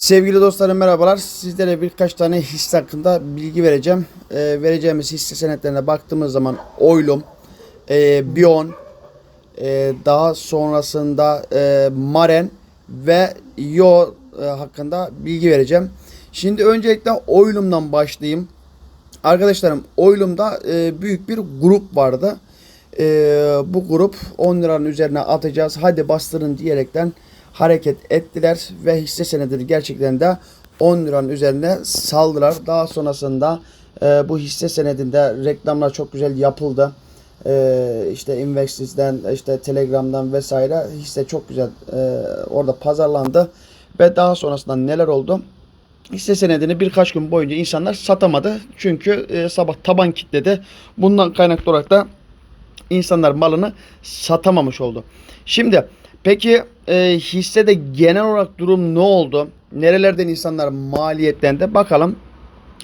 Sevgili dostlarım merhabalar. Sizlere birkaç tane hisse hakkında bilgi vereceğim. Ee, vereceğimiz hisse senetlerine baktığımız zaman Oylum, e, Bion, e, daha sonrasında e, Maren ve Yo e, hakkında bilgi vereceğim. Şimdi öncelikle Oylum'dan başlayayım. Arkadaşlarım Oylum'da e, büyük bir grup vardı. E, bu grup 10 liranın üzerine atacağız. Hadi bastırın diyerekten hareket ettiler ve hisse senedini gerçekten de 10 liranın üzerine saldılar. Daha sonrasında e, bu hisse senedinde reklamlar çok güzel yapıldı. E, işte Investis'den, işte Telegram'dan vesaire hisse çok güzel e, orada pazarlandı. Ve daha sonrasında neler oldu? Hisse senedini birkaç gün boyunca insanlar satamadı. Çünkü e, sabah taban kitledi. Bundan kaynaklı olarak da insanlar malını satamamış oldu. Şimdi peki e, hissede genel olarak durum ne oldu? Nerelerden insanlar maliyetlendi? Bakalım.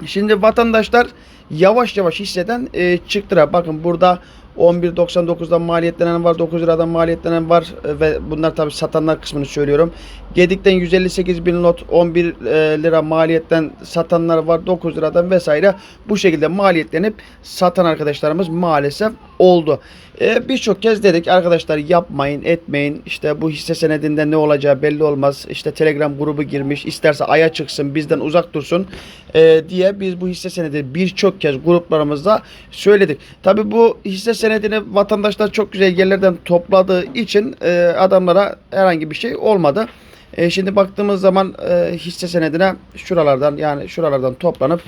Şimdi vatandaşlar yavaş yavaş hisseden e, çıktılar. Bakın burada 11.99'dan maliyetlenen var, 9 liradan maliyetlenen var e, ve bunlar tabi satanlar kısmını söylüyorum. Gedik'ten 158 bin lot 11 e, lira maliyetten satanlar var 9 liradan vesaire bu şekilde maliyetlenip satan arkadaşlarımız maalesef oldu. E, Birçok kez dedik arkadaşlar yapmayın etmeyin işte bu hisse senedinde ne olacağı belli olmaz işte telegram grubu girmiş isterse aya çıksın bizden uzak dursun e, diye biz bu hisse senedi birçok kez gruplarımızda söyledik. Tabi bu hisse senedini vatandaşlar çok güzel yerlerden topladığı için e, adamlara herhangi bir şey olmadı. E, şimdi baktığımız zaman e, hisse senedine şuralardan yani şuralardan toplanıp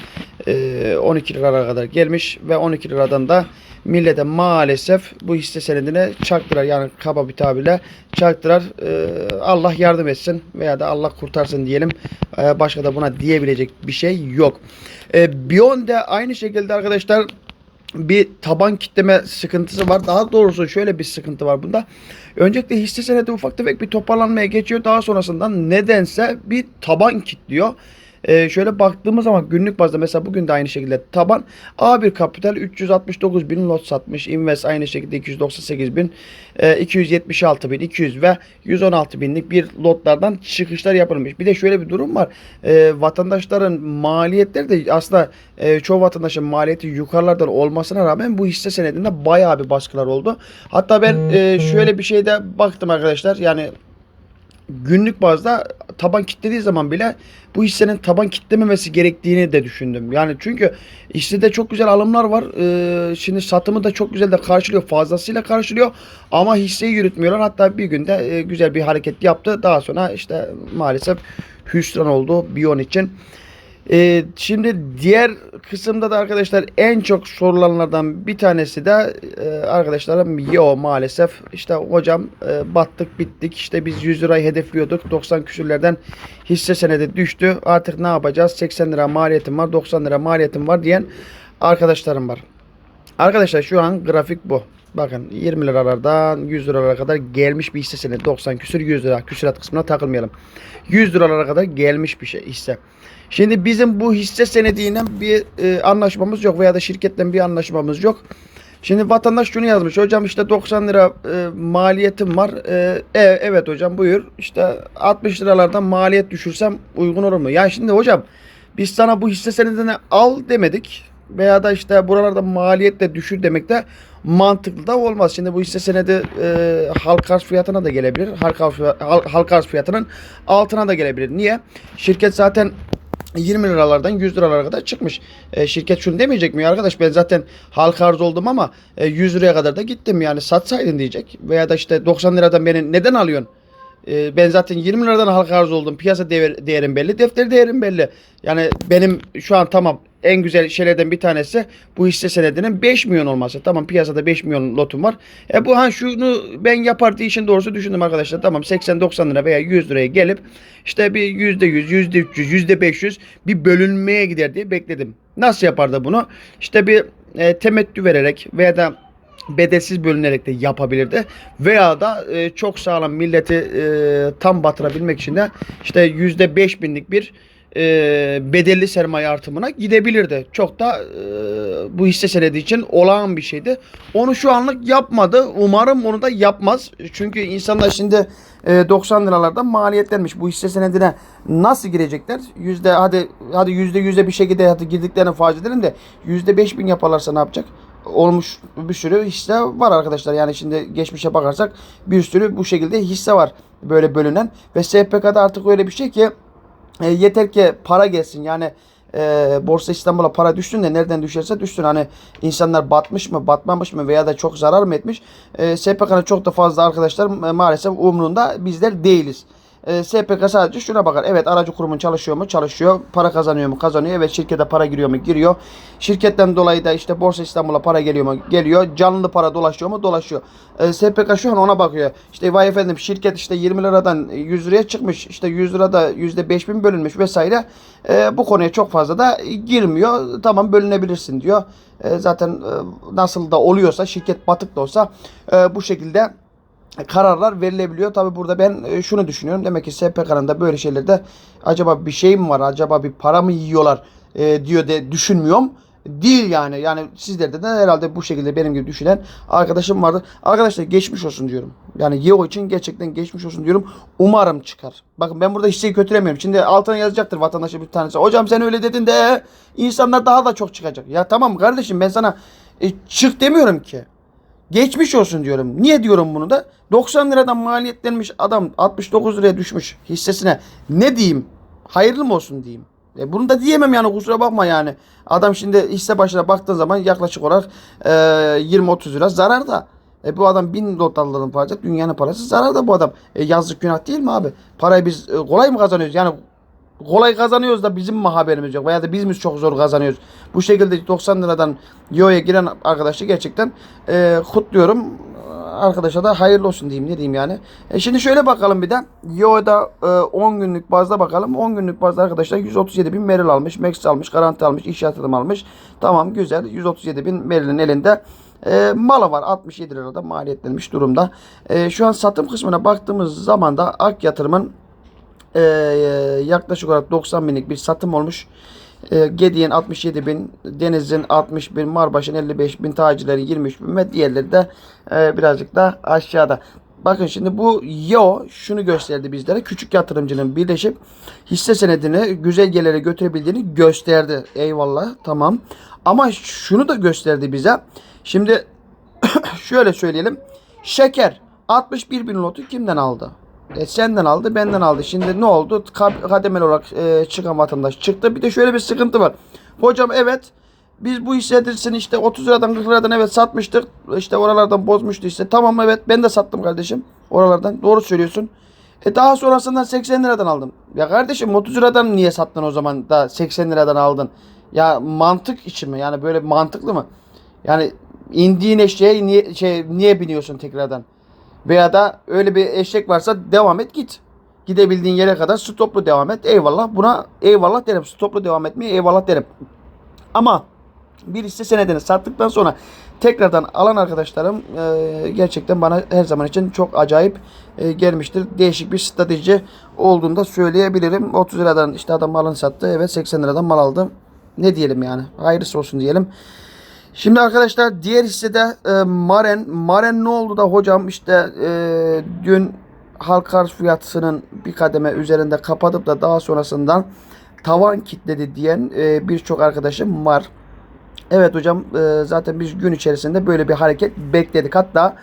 e, 12 liralara kadar gelmiş ve 12 liradan da millete maalesef bu hisse senedine çaktılar. Yani kaba bir tabirle çaktılar. E, Allah yardım etsin veya da Allah kurtarsın diyelim. E, başka da buna diyebilecek bir şey yok. E, Beyond de aynı şekilde arkadaşlar bir taban kitleme sıkıntısı var. Daha doğrusu şöyle bir sıkıntı var bunda. Öncelikle hisse senedi ufak tefek bir toparlanmaya geçiyor. Daha sonrasında nedense bir taban kitliyor. Ee, şöyle baktığımız zaman günlük bazda mesela bugün de aynı şekilde taban A1 Kapital 369 bin lot satmış. Invest aynı şekilde 298 bin, e, 276 bin, 200 ve 116 binlik bir lotlardan çıkışlar yapılmış. Bir de şöyle bir durum var. E, vatandaşların maliyetleri de aslında e, çoğu vatandaşın maliyeti yukarılardan olmasına rağmen bu hisse senedinde bayağı bir baskılar oldu. Hatta ben e, şöyle bir şeyde baktım arkadaşlar. Yani günlük bazda taban kitlediği zaman bile bu hissenin taban kitlememesi gerektiğini de düşündüm. Yani çünkü hissede çok güzel alımlar var. Ee, şimdi satımı da çok güzel de karşılıyor. Fazlasıyla karşılıyor. Ama hisseyi yürütmüyorlar. Hatta bir günde e, güzel bir hareket yaptı. Daha sonra işte maalesef hüsran oldu Bion için. Ee, şimdi diğer kısımda da arkadaşlar en çok sorulanlardan bir tanesi de e, arkadaşlarım yo maalesef. İşte hocam e, battık bittik. İşte biz 100 lirayı hedefliyorduk. 90 küsürlerden hisse senedi düştü. Artık ne yapacağız? 80 lira maliyetim var 90 lira maliyetim var diyen arkadaşlarım var. Arkadaşlar şu an grafik bu. Bakın 20 liralardan 100 liralara kadar gelmiş bir hisse senedi. 90 küsür 100 lira. Küsurat kısmına takılmayalım. 100 liralara kadar gelmiş bir şey hisse. Şimdi bizim bu hisse senediyle bir e, anlaşmamız yok veya da şirketle bir anlaşmamız yok. Şimdi vatandaş şunu yazmış. Hocam işte 90 lira e, maliyetim var. E, e, evet hocam buyur. İşte 60 liralardan maliyet düşürsem uygun olur mu? Yani şimdi hocam biz sana bu hisse senedini al demedik veya da işte buralarda maliyet de düşür demek de mantıklı da olmaz. Şimdi bu hisse senedi e, halka arz fiyatına da gelebilir. Halka, halka arz fiyatının altına da gelebilir. Niye? Şirket zaten 20 liralardan 100 liralara kadar çıkmış. E, şirket şunu demeyecek mi? "Ya Arkadaş ben zaten halka arz oldum ama e, 100 liraya kadar da gittim yani satsaydın diyecek. Veya da işte 90 liradan beni neden alıyorsun? E, ben zaten 20 liradan halka arz oldum. Piyasa değer, değerim belli, defter değerim belli. Yani benim şu an tamam en güzel şeylerden bir tanesi bu hisse senedinin 5 milyon olması. Tamam piyasada 5 milyon lotum var. E bu ha şunu ben yapar diye işin doğrusu düşündüm arkadaşlar. Tamam 80-90 lira veya 100 liraya gelip işte bir %100, %300, %500 bir bölünmeye gider diye bekledim. Nasıl yapardı bunu? İşte bir e, temettü vererek veya da bedelsiz bölünerek de yapabilirdi. Veya da e, çok sağlam milleti e, tam batırabilmek için de işte yüzde beş binlik bir e, bedelli sermaye artımına gidebilirdi. Çok da e, bu hisse senedi için olağan bir şeydi. Onu şu anlık yapmadı. Umarım onu da yapmaz. Çünkü insanlar şimdi e, 90 liralardan maliyetlenmiş. Bu hisse senedine nasıl girecekler? Yüzde hadi hadi yüzde yüzde bir şekilde hadi girdiklerini farz edelim de yüzde beş bin yaparlarsa ne yapacak? olmuş bir sürü hisse var arkadaşlar. Yani şimdi geçmişe bakarsak bir sürü bu şekilde hisse var böyle bölünen ve SPK'da artık öyle bir şey ki e, yeter ki para gelsin. Yani e, Borsa İstanbul'a para düşsün de nereden düşerse düşsün. Hani insanlar batmış mı, batmamış mı veya da çok zarar mı etmiş? E, SPK'nın çok da fazla arkadaşlar e, maalesef umrunda bizler değiliz. E, SPK sadece şuna bakar. Evet aracı kurumun çalışıyor mu? Çalışıyor. Para kazanıyor mu? Kazanıyor. Evet şirkete para giriyor mu? Giriyor. Şirketten dolayı da işte Borsa İstanbul'a para geliyor mu? Geliyor. Canlı para dolaşıyor mu? Dolaşıyor. E, SPK şu an ona bakıyor. İşte vay efendim şirket işte 20 liradan 100 liraya çıkmış. İşte 100 lirada %5 bin bölünmüş vesaire. E, bu konuya çok fazla da girmiyor. Tamam bölünebilirsin diyor. E, zaten e, nasıl da oluyorsa şirket batık da olsa e, bu şekilde kararlar verilebiliyor. Tabi burada ben e, şunu düşünüyorum. Demek ki SPK'nın da böyle şeylerde acaba bir şey mi var? Acaba bir para mı yiyorlar e, diyor de düşünmüyorum. Değil yani. Yani sizlerde de herhalde bu şekilde benim gibi düşünen arkadaşım vardı. Arkadaşlar geçmiş olsun diyorum. Yani Yeo için gerçekten geçmiş olsun diyorum. Umarım çıkar. Bakın ben burada hisseyi kötülemiyorum. Şimdi altına yazacaktır vatandaşa bir tanesi. Hocam sen öyle dedin de insanlar daha da çok çıkacak. Ya tamam kardeşim ben sana e, çık demiyorum ki. Geçmiş olsun diyorum. Niye diyorum bunu da? 90 liradan maliyetlenmiş adam 69 liraya düşmüş hissesine. Ne diyeyim? Hayırlı mı olsun diyeyim. E bunu da diyemem yani kusura bakma yani. Adam şimdi hisse başına baktığın zaman yaklaşık olarak e, 20-30 lira zararda. E bu adam 1000 dolarların parası dünyanın parası zararda bu adam. E yazık günah değil mi abi? Parayı biz e, kolay mı kazanıyoruz? Yani kolay kazanıyoruz da bizim mi haberimiz yok veya da biz mi çok zor kazanıyoruz. Bu şekilde 90 liradan Yo'ya giren arkadaşı gerçekten e, kutluyorum. Arkadaşa da hayırlı olsun diyeyim ne diyeyim yani. E şimdi şöyle bakalım bir de. Yo'da e, 10 günlük bazda bakalım. 10 günlük bazda arkadaşlar 137 bin Meril almış. Max almış. Garanti almış. iş yatırım almış. Tamam güzel. 137 bin Meril'in elinde. E, malı var 67 lirada maliyetlenmiş durumda. E, şu an satım kısmına baktığımız zaman da Ak Yatırım'ın e, yaklaşık olarak 90 binlik bir satım olmuş. E, Gediyen 67 bin, Deniz'in 60 bin, Marbaş'ın 55 bin, Tacilerin 23 bin ve diğerleri de e, birazcık da aşağıda. Bakın şimdi bu Yo şunu gösterdi bizlere. Küçük yatırımcının birleşip hisse senedini güzel gelire götürebildiğini gösterdi. Eyvallah tamam. Ama şunu da gösterdi bize. Şimdi şöyle söyleyelim. Şeker 61 bin lotu kimden aldı? E, senden aldı, benden aldı. Şimdi ne oldu? Ka- Kademeli olarak e, çıkan vatandaş çıktı. Bir de şöyle bir sıkıntı var. Hocam evet biz bu hissedilsin işte 30 liradan 40 liradan evet satmıştık. İşte oralardan bozmuştu işte. Tamam evet ben de sattım kardeşim. Oralardan. Doğru söylüyorsun. E daha sonrasından 80 liradan aldım. Ya kardeşim 30 liradan niye sattın o zaman da 80 liradan aldın? Ya mantık için mi? Yani böyle mantıklı mı? Yani indiğin eşeğe niye, şey, niye biniyorsun tekrardan? Veya da öyle bir eşek varsa devam et git. Gidebildiğin yere kadar stoplu devam et. Eyvallah. Buna eyvallah derim. Stoplu devam etmeye eyvallah derim. Ama bir hisse senedini sattıktan sonra tekrardan alan arkadaşlarım e, gerçekten bana her zaman için çok acayip e, gelmiştir. Değişik bir strateji olduğunu da söyleyebilirim. 30 liradan işte adam malını sattı. Evet 80 liradan mal aldım. Ne diyelim yani. Hayırlısı olsun diyelim. Şimdi arkadaşlar diğer hissede e, Maren. Maren ne oldu da hocam işte e, dün halka arz fiyatının bir kademe üzerinde kapatıp da daha sonrasından tavan kitledi diyen e, birçok arkadaşım var. Evet hocam e, zaten biz gün içerisinde böyle bir hareket bekledik. Hatta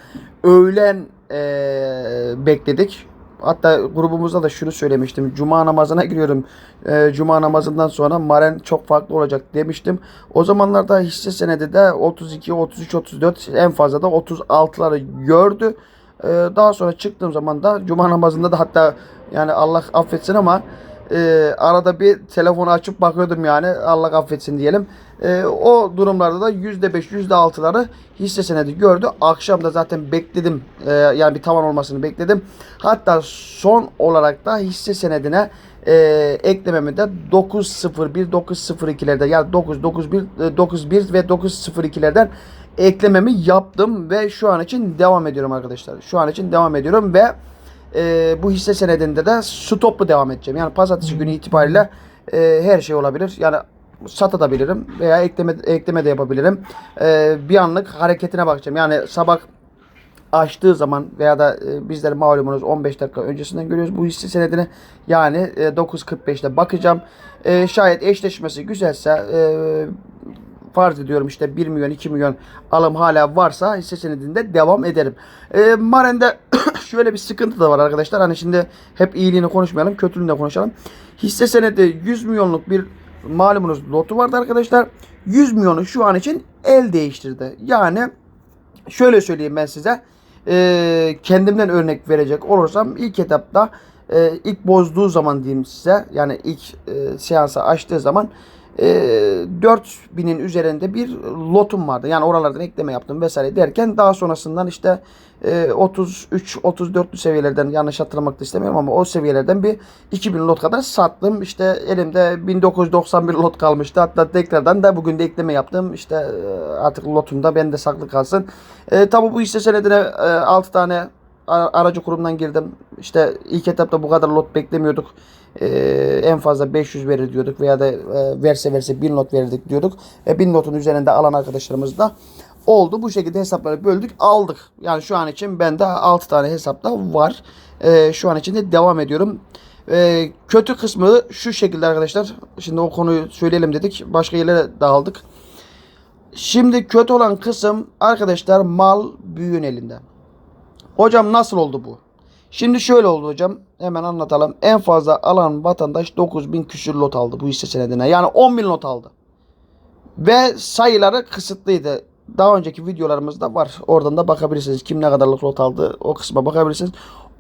öğlen e, bekledik. Hatta grubumuzda da şunu söylemiştim. Cuma namazına giriyorum. E, Cuma namazından sonra Maren çok farklı olacak demiştim. O zamanlarda hisse senedi de 32, 33, 34 en fazla da 36'ları gördü. E, daha sonra çıktığım zaman da Cuma namazında da hatta yani Allah affetsin ama e, arada bir telefonu açıp bakıyordum yani Allah affetsin diyelim. E, o durumlarda da %5 %6'ları hisse senedi gördü. Akşam da zaten bekledim. E, yani bir tavan olmasını bekledim. Hatta son olarak da hisse senedine e, eklememi de 901 902'lerde yani 9 91 91 ve 902'lerden eklememi yaptım ve şu an için devam ediyorum arkadaşlar. Şu an için devam ediyorum ve e, bu hisse senedinde de stoplu devam edeceğim. Yani pazartesi günü itibariyle e, her şey olabilir. Yani satabilirim veya ekleme ekleme de yapabilirim. E, bir anlık hareketine bakacağım. Yani sabah açtığı zaman veya da e, bizler malumunuz 15 dakika öncesinden görüyoruz bu hisse senedini. Yani e, 9.45'te bakacağım. E, şayet eşleşmesi güzelse e, farz ediyorum işte 1 milyon 2 milyon alım hala varsa hisse senedinde devam ederim. E, Maren'de şöyle bir sıkıntı da var arkadaşlar. Hani şimdi hep iyiliğini konuşmayalım, kötülüğünü de konuşalım. Hisse senedi 100 milyonluk bir malumunuz lotu vardı arkadaşlar. 100 milyonu şu an için el değiştirdi. Yani şöyle söyleyeyim ben size. E, kendimden örnek verecek olursam ilk etapta e, ilk bozduğu zaman diyeyim size yani ilk e, seansı açtığı zaman e, 4000'in üzerinde bir lotum vardı. Yani oralardan ekleme yaptım vesaire derken daha sonrasından işte e, 33 34 seviyelerden yanlış hatırlamak da istemiyorum ama o seviyelerden bir 2000 lot kadar sattım. İşte elimde 1991 lot kalmıştı. Hatta tekrardan da bugün de ekleme yaptım. İşte e, artık lotumda bende saklı kalsın. E, tabi bu hisse senedine e, 6 tane aracı kurumdan girdim. İşte ilk etapta bu kadar lot beklemiyorduk. Ee, en fazla 500 verir diyorduk veya da e, verse verse 1000 lot verirdik diyorduk. Ve 1000 lotun üzerinde alan arkadaşlarımız da oldu. Bu şekilde hesapları böldük aldık. Yani şu an için bende 6 tane hesapta var. Ee, şu an için de devam ediyorum. Ee, kötü kısmı şu şekilde arkadaşlar. Şimdi o konuyu söyleyelim dedik. Başka yerlere dağıldık. Şimdi kötü olan kısım arkadaşlar mal büyüğün elinde. Hocam nasıl oldu bu? Şimdi şöyle oldu hocam. Hemen anlatalım. En fazla alan vatandaş 9000 küsür lot aldı bu hisse senedine. Yani 10.000 lot aldı. Ve sayıları kısıtlıydı. Daha önceki videolarımızda var. Oradan da bakabilirsiniz. Kim ne kadarlık lot aldı o kısma bakabilirsiniz.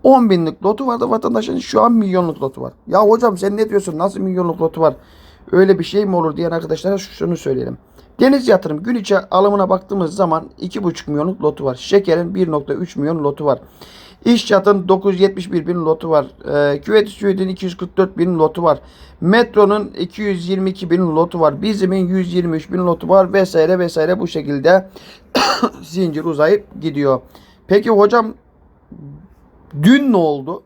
10 binlik lotu vardı vatandaşın şu an milyonluk lotu var. Ya hocam sen ne diyorsun nasıl milyonluk lotu var? Öyle bir şey mi olur diyen arkadaşlara şunu söyleyelim. Deniz yatırım gün içi alımına baktığımız zaman 2,5 milyonluk lotu var. Şekerin 1,3 milyon lotu var. İşçat'ın 971 bin lotu var. Ee, Küvet Süit'in 244 bin lotu var. Metro'nun 222 bin lotu var. Bizim'in 123 bin lotu var vesaire vesaire bu şekilde zincir uzayıp gidiyor. Peki hocam dün ne oldu?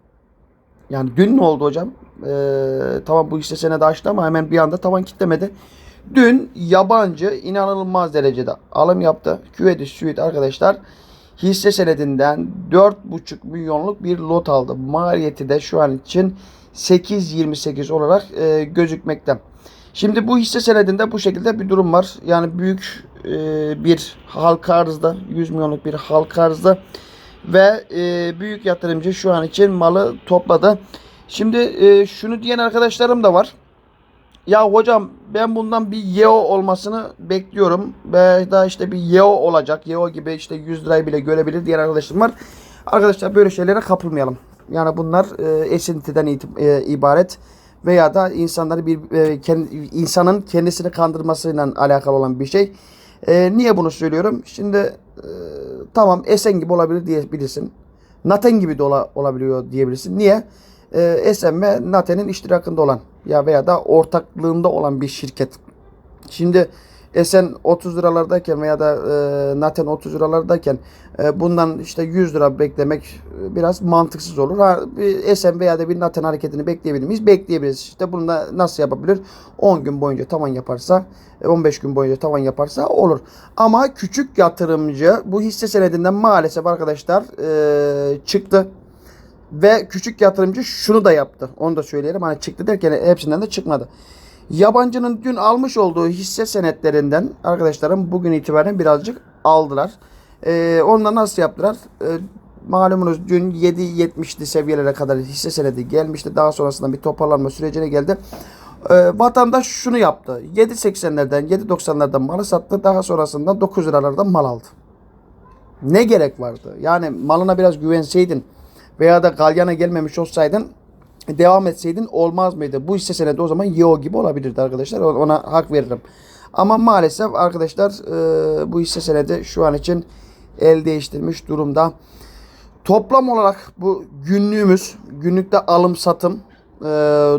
Yani dün ne oldu hocam? Ee, tamam bu hisse senedi açtı ama hemen bir anda tavan kitlemedi. Dün yabancı inanılmaz derecede alım yaptı. Küveti Süit arkadaşlar hisse senedinden 4,5 milyonluk bir lot aldı. Maliyeti de şu an için 8.28 olarak e, gözükmekte. Şimdi bu hisse senedinde bu şekilde bir durum var. Yani büyük e, bir halka arzda 100 milyonluk bir halka arzda ve e, büyük yatırımcı şu an için malı topladı. Şimdi e, şunu diyen arkadaşlarım da var. Ya hocam ben bundan bir YEO olmasını bekliyorum. Ve da işte bir YEO olacak. YEO gibi işte 100 lirayı bile görebilir diğer arkadaşlarım var. Arkadaşlar böyle şeylere kapılmayalım. Yani bunlar e, esintiden e, ibaret veya da insanları bir e, kendi, insanın kendisini kandırmasıyla alakalı olan bir şey. E, niye bunu söylüyorum? Şimdi e, tamam Esen gibi olabilir diyebilirsin. Naten gibi de ola- olabiliyor diyebilirsin. Niye? E, Esen ve Naten'in iştirakında olan ya veya da ortaklığında olan bir şirket. Şimdi Esen 30 liralardayken veya da e, Naten 30 liralardayken e, bundan işte 100 lira beklemek e, biraz mantıksız olur. Ha, bir Esen veya da bir Naten hareketini bekleyebilir miyiz? Bekleyebiliriz. İşte bunu da nasıl yapabilir? 10 gün boyunca tavan yaparsa, e, 15 gün boyunca tavan yaparsa olur. Ama küçük yatırımcı bu hisse senedinden maalesef arkadaşlar e, çıktı. Ve küçük yatırımcı şunu da yaptı. Onu da söyleyelim. Hani çıktı derken hepsinden de çıkmadı. Yabancının dün almış olduğu hisse senetlerinden arkadaşlarım bugün itibaren birazcık aldılar. Ee, onunla nasıl yaptılar? Ee, malumunuz dün 7.70'li seviyelere kadar hisse senedi gelmişti. Daha sonrasında bir toparlanma sürecine geldi. Ee, vatandaş şunu yaptı. 7.80'lerden 7.90'lardan malı sattı. Daha sonrasında 9 liralardan mal aldı. Ne gerek vardı? Yani malına biraz güvenseydin veya da galyana gelmemiş olsaydın devam etseydin olmaz mıydı? Bu hisse senedi o zaman YEO gibi olabilirdi arkadaşlar. Ona hak veririm. Ama maalesef arkadaşlar e, bu hisse senedi şu an için el değiştirmiş durumda. Toplam olarak bu günlüğümüz, günlükte alım satım e,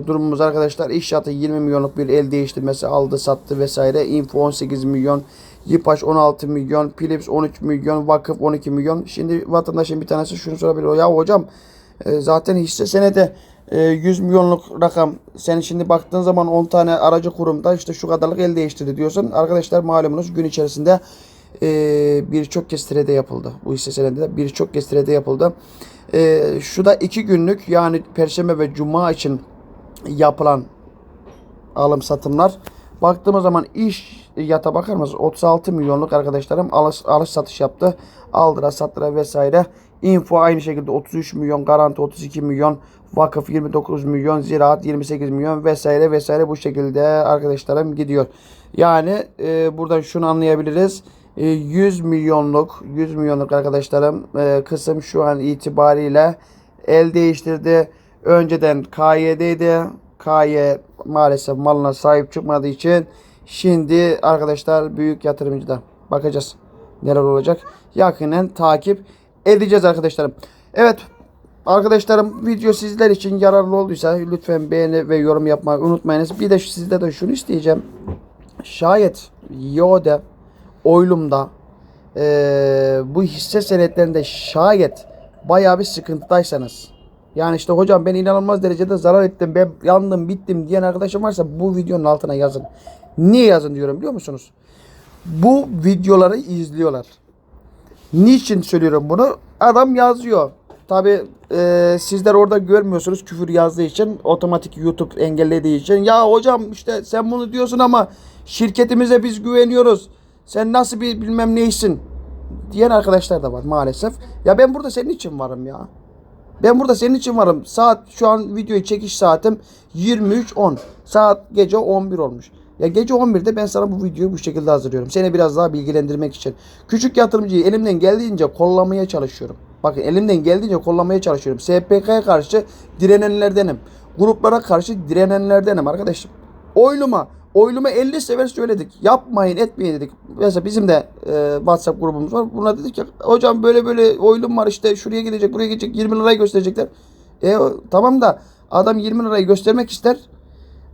durumumuz arkadaşlar. İnşaatı 20 milyonluk bir el değiştirmesi aldı sattı vesaire. Info 18 milyon. Yipaş 16 milyon, Philips 13 milyon, Vakıf 12 milyon. Şimdi vatandaşın bir tanesi şunu sorabilir. Ya hocam e, zaten hisse senedi e, 100 milyonluk rakam. Sen şimdi baktığın zaman 10 tane aracı kurumda işte şu kadarlık el değiştirdi diyorsun. Arkadaşlar malumunuz gün içerisinde e, birçok kez trade yapıldı. Bu hisse senedinde birçok kez trade yapıldı. E, şu da 2 günlük yani Perşembe ve Cuma için yapılan alım satımlar. Baktığımız zaman iş yata bakar mısınız? 36 milyonluk arkadaşlarım alış, alış satış yaptı. Aldıra sattıra vesaire. Info aynı şekilde 33 milyon, garanti 32 milyon, vakıf 29 milyon, ziraat 28 milyon vesaire vesaire bu şekilde arkadaşlarım gidiyor. Yani e, buradan şunu anlayabiliriz. E, 100 milyonluk 100 milyonluk arkadaşlarım e, kısım şu an itibariyle el değiştirdi. Önceden KY'deydi. KY maalesef malına sahip çıkmadığı için şimdi arkadaşlar büyük yatırımcıda bakacağız neler olacak. Yakinen takip edeceğiz arkadaşlarım. Evet arkadaşlarım video sizler için yararlı olduysa lütfen beğeni ve yorum yapmayı unutmayınız. Bir de sizde de şunu isteyeceğim. Şayet Yode oylumda eee, bu hisse senetlerinde şayet bayağı bir sıkıntıdaysanız yani işte hocam ben inanılmaz derecede zarar ettim ben yandım bittim diyen arkadaşım varsa bu videonun altına yazın. Niye yazın diyorum biliyor musunuz? Bu videoları izliyorlar. Niçin söylüyorum bunu? Adam yazıyor. Tabi sizler orada görmüyorsunuz küfür yazdığı için otomatik YouTube engellediği için ya hocam işte sen bunu diyorsun ama şirketimize biz güveniyoruz. Sen nasıl bir bilmem neysin diyen arkadaşlar da var maalesef. Ya ben burada senin için varım ya. Ben burada senin için varım. Saat şu an videoyu çekiş saatim 23.10. Saat gece 11 olmuş. Ya gece 11'de ben sana bu videoyu bu şekilde hazırlıyorum. Seni biraz daha bilgilendirmek için. Küçük yatırımcıyı elimden geldiğince kollamaya çalışıyorum. Bakın elimden geldiğince kollamaya çalışıyorum. SPK'ya karşı direnenlerdenim. Gruplara karşı direnenlerdenim arkadaşım. Oyluma Oyluma 50 sefer söyledik. Yapmayın etmeyin dedik. Mesela bizim de e, WhatsApp grubumuz var. Buna dedik ki hocam böyle böyle oylum var işte şuraya gidecek buraya gidecek 20 lirayı gösterecekler. E, tamam da adam 20 lirayı göstermek ister.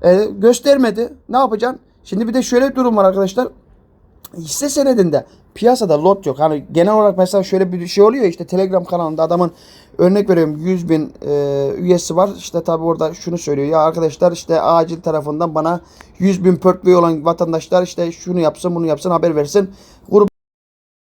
E, göstermedi. Ne yapacaksın? Şimdi bir de şöyle bir durum var arkadaşlar. Hisse senedinde piyasada lot yok. Hani genel olarak mesela şöyle bir şey oluyor işte Telegram kanalında adamın örnek veriyorum 100 bin e, üyesi var. İşte tabi orada şunu söylüyor. Ya arkadaşlar işte acil tarafından bana 100 bin portföy olan vatandaşlar işte şunu yapsın bunu yapsın haber versin.